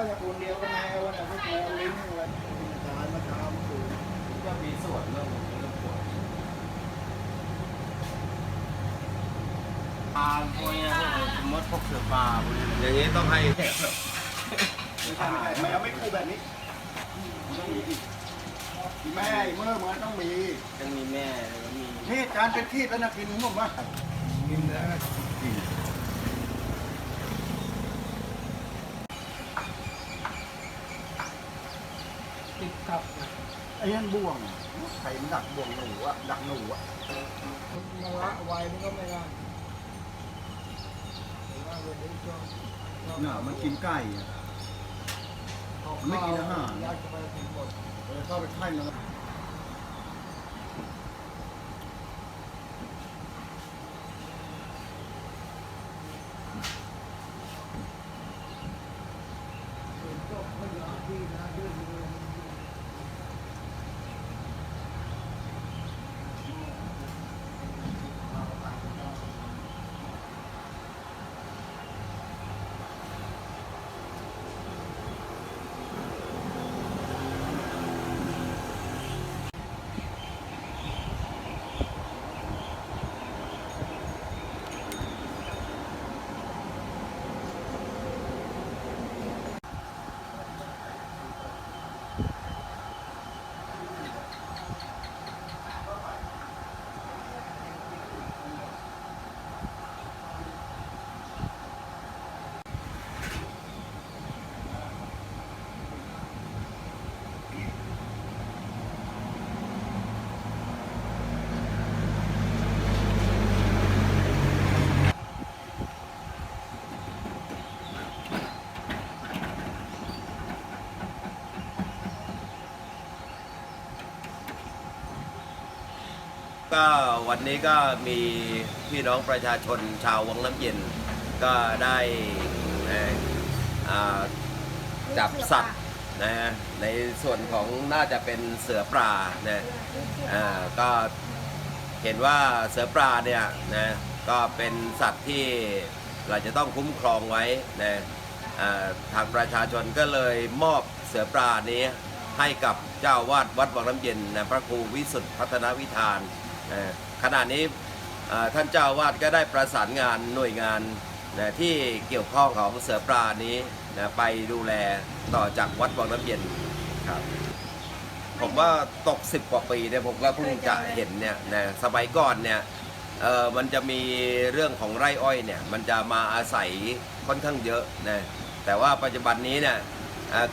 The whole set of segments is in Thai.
ก็จะคนเดียวกันแมวนะพวกแมวลิงอะไรตายมาตามสูงก็มีส่วนเรื่องเรื่องปวดปลาพวกนี้พวกสมมติพวกเสือปลาพวกนี้อย่างนี้ต้องให้ไม่ใช่ไม่ใช่แมวไม่คู่แบบนี้ต้องมีอีกแม่เมื่อมันต้องมียังมีแม่แล้วมีนี่จานเป็นที่แล้วนะกินผมว่ากินแล้ว กินติดกับไอ้นั่นบ่วงใครมันดักบ่วงหนูอะดักหนูอะมาละไว้นี่ก็ไม่ได้หรือว่าวันนี้ช่วงน่ะมันกินไก่อะไม่กินอาหารอยากจะไปถึงหมดเลยเข้าไปไข่มันก็ถึงก็ไม่ยอมที่นะดื้อเลย ก็วันนี้ก็มีพี่น้องประชาชนชาววังน้ำเย็น ก็ได้จับสัตว์นะในส่วนของน่าจะเป็นเสือปลานะอ่าก็เห็นว่าเสือปลาเนี่ยนะก็เป็นสัตว์ที่เราจะต้องคุ้มครองไว้นะทางประชาชนก็เลยมอบเสือปลานี้ให้กับเจ้าวาดวัดวังน้ำเย็นนะพระครูวิสุทธิพัฒนวิธาน ขณะนี้ท่านเจ้าวาดก็ได้ประสานงานหน่วยงานนะที่เกี่ยวข้องของเสือปลานี้นะไปดูแลต่อจากวัดวังน้ำเย็นครับผมว่าตก10กว่าปีเนี่ยผมก็เพิ่งจะเห็นเนี่ยนะสมัยก่อนเนี่ยเออมันจะมีเรื่องของไร่อ้อยเนี่ยมันจะมาอาศัยค่อนข้างเยอะนะแต่ว่าปัจจุบันนี้เนี่ย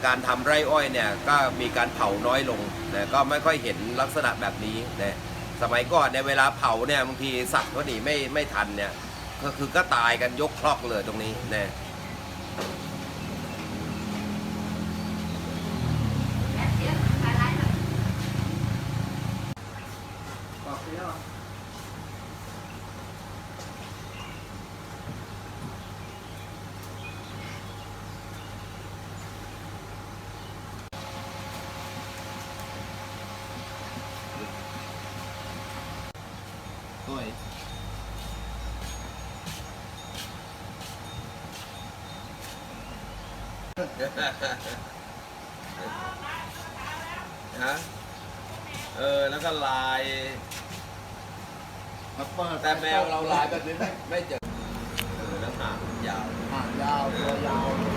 การทำไร่อ้อยเนี่ยก็มีการเผาน้อยลงนะก็ไม่ค่อยเห็นลักษณะแบบนี้นะ สมัยก่อนในเวลาเผาเนี่ยบางทีสัตว์เขาหนีไม่ไม่ทันเนี่ย ก็คือก็ตายกันยกคลอกเลยตรงนี้นะบอกไปแล้ว ด้วยฮะเออ แล้วก็ลาย มาเปิดแต่แมวเราลายแบบนี้ไม่ไม่เจอเออแล้วหางยาว หางยาวตัวยาวหางยาว